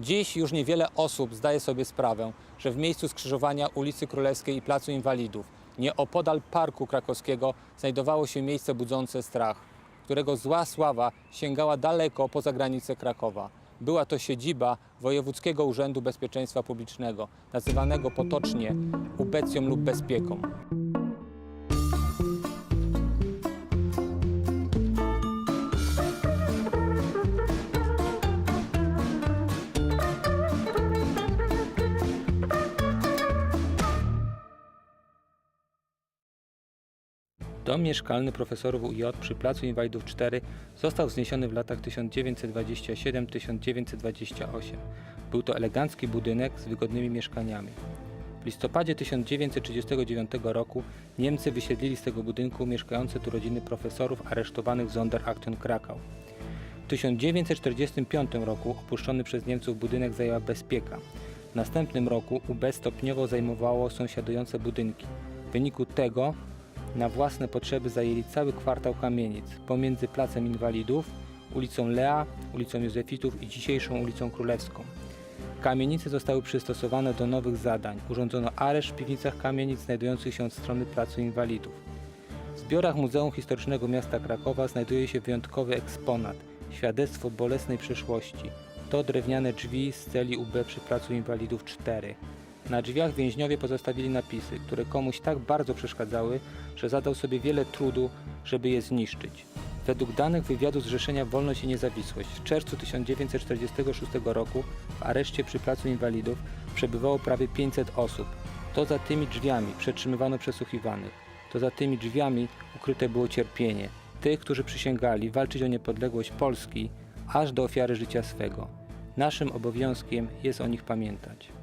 Dziś już niewiele osób zdaje sobie sprawę, że w miejscu skrzyżowania ulicy Królewskiej i Placu Inwalidów, nieopodal Parku Krakowskiego, znajdowało się miejsce budzące strach, którego zła sława sięgała daleko poza granice Krakowa. Była to siedziba Wojewódzkiego Urzędu Bezpieczeństwa Publicznego, nazywanego potocznie ubecją lub bezpieką. Dom mieszkalny profesorów UJ przy Placu Inwalidów 4 został wzniesiony w latach 1927-1928. Był to elegancki budynek z wygodnymi mieszkaniami. W listopadzie 1939 roku Niemcy wysiedlili z tego budynku mieszkające tu rodziny profesorów aresztowanych w Sonderaktion Krakau. W 1945 roku opuszczony przez Niemców budynek zajęła bezpieka. W następnym roku UB stopniowo zajmowało sąsiadujące budynki. W wyniku tego na własne potrzeby zajęli cały kwartał kamienic pomiędzy Placem Inwalidów, ulicą Lea, ulicą Józefitów i dzisiejszą ulicą Królewską. Kamienice zostały przystosowane do nowych zadań. Urządzono areszt w piwnicach kamienic znajdujących się od strony Placu Inwalidów. W zbiorach Muzeum Historycznego Miasta Krakowa znajduje się wyjątkowy eksponat świadectwo bolesnej przeszłości. To drewniane drzwi z celi UB przy Placu Inwalidów 4. Na drzwiach więźniowie pozostawili napisy, które komuś tak bardzo przeszkadzały, że zadał sobie wiele trudu, żeby je zniszczyć. Według danych wywiadu Zrzeszenia Wolność i Niezawisłość w czerwcu 1946 roku w areszcie przy Placu Inwalidów przebywało prawie 500 osób. To za tymi drzwiami przetrzymywano przesłuchiwanych. To za tymi drzwiami ukryte było cierpienie tych, którzy przysięgali walczyć o niepodległość Polski aż do ofiary życia swego. Naszym obowiązkiem jest o nich pamiętać.